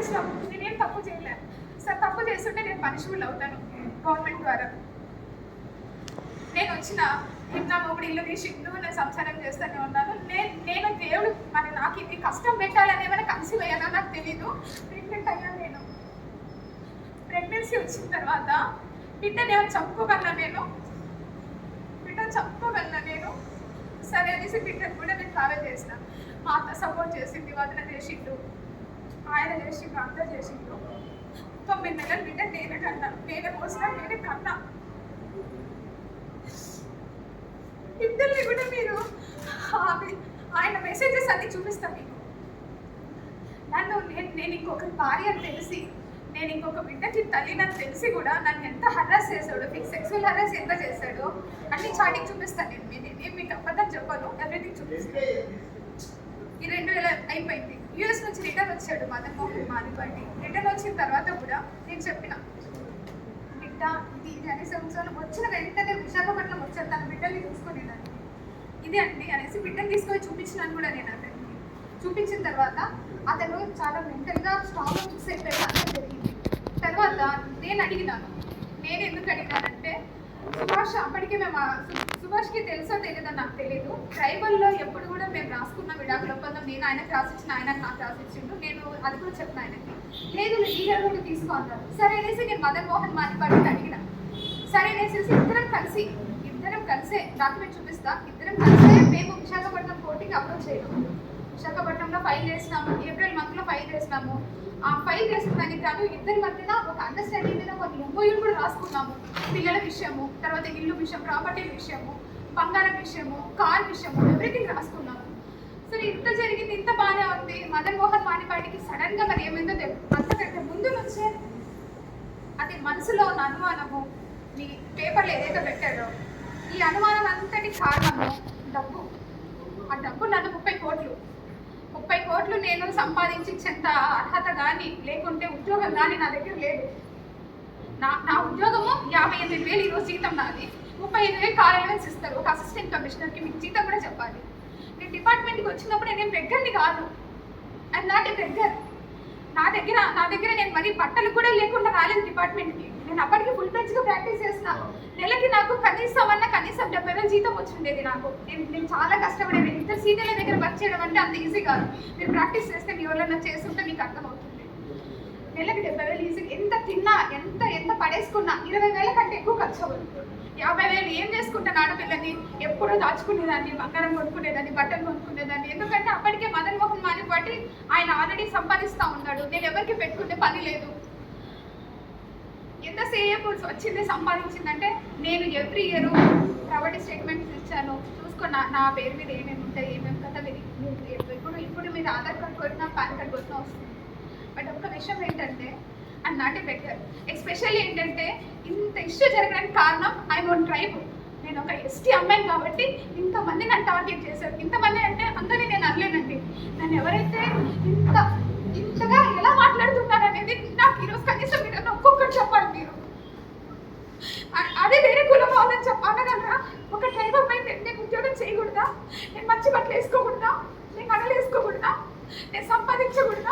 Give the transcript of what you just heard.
చేసినాము నేనేం తప్పు చేయలేదు సార్ తప్పు చేస్తుంటే నేను పనిష్బుల్ అవుతాను గవర్నమెంట్ ద్వారా. నేను వచ్చిన నా మొగుడు ఇల్లు తీసి ఇల్లు నేను సంసారం చేస్తూనే ఉన్నాను. నేను నేను దేవుడు మరి నాకు ఇది కష్టం పెట్టాలని ఏమైనా కన్సీవ్ అయ్యానో నాకు తెలీదు. ప్రెగ్నెంట్ అయ్యాను నేను. ప్రెగ్నెన్సీ వచ్చిన తర్వాత బిడ్డని ఏమైనా చంపుకోగలనా నేను? బిడ్డ చంపుకోగలనా నేను? సరే అనేసి బిడ్డను కూడా నేను ట్రావెల్ చేసిన. మా అత్త సపోర్ట్ చేసింది వదిన చేసిండు. ఆయన చేసిండు అంతా చేసిండు తొమ్మిది నెలలు బిడ్డ నేనే కన్నా నేనే పోసినా నేనే కన్నా. ఇద్దరిని కూడా మీరు ఆయన మెసేజెస్ అన్ని చూపిస్తాను మీకు. నన్ను నేను నేను ఇంకొకరి భార్య అని తెలిసి నేను ఇంకొక బిడ్డకి తల్లినని తెలిసి కూడా నన్ను ఎంత హరాస్ చేశాడు మీకు సెక్సువల్ హరాస్ ఎంత చేశాడు అన్ని చాటింగ్ చూపిస్తాను నేను. మీ- నేను మీకు అబద్ధం చెప్పను ఎవ్రీథింగ్ చూపిస్తాను ఈ రెండు వేల అయిపోయింది యూఎస్ నుంచి రిటర్న్ వచ్చాడు మదన్ మోహన్ రిటర్న్ వచ్చిన తర్వాత కూడా నేను చెప్పిన బిడ్డ ఇది ఇది అనే వచ్చిన వెంటనే విశాఖపట్నం వచ్చాను తన బిడ్డల్ని చూసుకునేదాన్ని ఇది అండి అనేసి బిడ్డను తీసుకొని చూపించినాను కూడా నేను అతనికి చూపించిన తర్వాత అతను చాలా మెంటల్గా స్ట్రాంగ్గా ఫిక్స్ అయిపోయాడు. అంతా జరిగింది. తర్వాత నేను అడిగినాను. నేను ఎందుకు అడిగినానంటే సుభాష్ అప్పటికే మేము సుభాష్కి తెలుసో తెలియదో నాకు తెలియదు ట్రైబల్లో ఎప్పుడు కూడా మేము రాసుకున్న విడాకుల ఒప్పందం నేను ఆయనకు రాసిచ్చిన ఆయన నాకు రాసిచ్చిండు. నేను అది కూడా చెప్పిన ఆయనకి. లేదు లీగల్ కూడా తీసుకో అన్నారు సరే అనేసి నేను మదన్ మోహన్ మానిపాటిని అడిగిన. సరే అనేసి ఇద్దరం కలిసి ఇద్దరం కలిసే డాక్యుమెంట్ చూపిస్తా. ఇద్దరం కలిసే మేము విశాఖపట్నం కోర్టుకి అప్రోచ్ చేయడం విశాఖపట్నంలో ఫైల్ చేసినాము ఏప్రిల్ మంత్లో ఫైల్ చేసినాము ఆ ఫైల్ చేసిన దానికి ఇద్దరి మధ్యన ఒక అండర్స్టాండింగ్ మీద కొన్ని ఎంఓయూలు కూడా రాసుకున్నాము. పిల్లల విషయము తర్వాత ఇల్లు విషయం ప్రాపర్టీ విషయము బంగారం విషయము కార్ విషయము ఎవ్రీథింగ్ రాసుకున్నాము. సరే ఇంత జరిగింది ఇంత బాగానే ఉంది. మదన్ మోహన్ మానిపాటికి సడన్గా మరి ఏమైందో అంతకంటే ముందు నుంచే అది మనసులో ఉన్న అనుమానము మీ పేపర్లు ఏదైతే పెట్టాడో ఈ అనుమానం అంతటి కారణము డబ్బు. ఆ డబ్బు నన్ను ముప్పై కోట్లు. కోట్లు నేను సంపాదించేంత అర్హత కానీ లేకుంటే ఉద్యోగం కానీ నా దగ్గర లేదు. నా నా ఉద్యోగము యాభై ఎనిమిది వేలు ఈరోజు జీతం నాది. ముప్పై ఐదు వేలు కార్ అలవెన్స్ ఇస్తారు. ఒక అసిస్టెంట్ కమిషనర్కి మీకు జీతం కూడా చెప్పాలి. నేను డిపార్ట్మెంట్కి వచ్చినప్పుడు నేను బెగ్గర్ని కాదు. అండ్ నాట్ ఏ బెగ్గర్ నా దగ్గర నా దగ్గర నేను మరి బట్టలు కూడా లేకుండా రాలేదు డిపార్ట్మెంట్కి నేను అప్పటికి ఫుల్ ఫ్లెడ్జ్గా చేసిన నెలకి నాకు కనీసం అన్న కనీసం డెబ్బై వేలు జీతం వచ్చిండేది నాకు. నేను నేను చాలా కష్టపడేది. ఇద్దరు సీనియర్ల దగ్గర వర్క్ చేయడం అంటే అంత ఈజీ కాదు. మీరు ప్రాక్టీస్ చేస్తే మీ ఎవరైనా చేస్తుంటే మీకు అర్థమవుతుంది. నెలకి డెబ్బై వేలు ఈజీ. ఎంత తిన్నా ఎంత ఎంత పడేసుకున్నా ఇరవై వేల కంటే ఎక్కువ ఖర్చు అవ్వదు. యాభై వేలు ఏం చేసుకుంటాను ఆడపిల్లని? ఎప్పుడో దాచుకునేదాన్ని బంగారం కొనుక్కునేదాన్ని బట్టలు కొనుక్కునేదాన్ని. ఎందుకంటే అప్పటికే మదన్ మోహన్ మాని బట్టి ఆయన ఆల్రెడీ సంపాదిస్తూ ఉన్నాడు. నేను ఎవరికి పెట్టుకునే పని లేదు. ఎంతసేపు వచ్చింది సంపాదించిందంటే నేను ఎవ్రీ ఇయర్ ప్రాపర్టీ స్టేట్మెంట్స్ ఇచ్చాను. చూసుకో నా నా పేరు మీద ఏమేమి ఉంటాయి ఏమేమి కదా మీరు ఇప్పుడు ఇప్పుడు మీరు ఆధార్ కార్డ్ కొట్టినా పాన్ కార్డ్ కొట్టినా వస్తుంది. బట్ ఒక్క విషయం ఏంటంటే and not a better especially ఏంటంటే ఇంత ఇష్యూ జరగడానికి కారణం ఐ వన్ ట్రైబ్ నేను ఒక ఎస్టీ అమ్మాయిని కాబట్టి ఇంతమంది నన్ను టార్గెట్ చేశారు ఇంతమంది అంటే అందరినీ నేను అనలేనండి. నన్ను ఎవరైతే ఇంత ఇంతగా ఎలా మాట్లాడుతున్నారు అనేది నాకు ఈరోజు కనీసం మీరు ఒక్కొక్కటి చెప్పాలి మీరు అ- అదే వేరే కులం వాళ్ళని చెప్పాలగలరా ఒక ట్రైబ్ అమ్మాయి నేను ఉద్యోగం చేయకూడదా నేను మంచి బట్టలు నేను నగలు వేసుకోకుండా నేను సంపాదించకుండా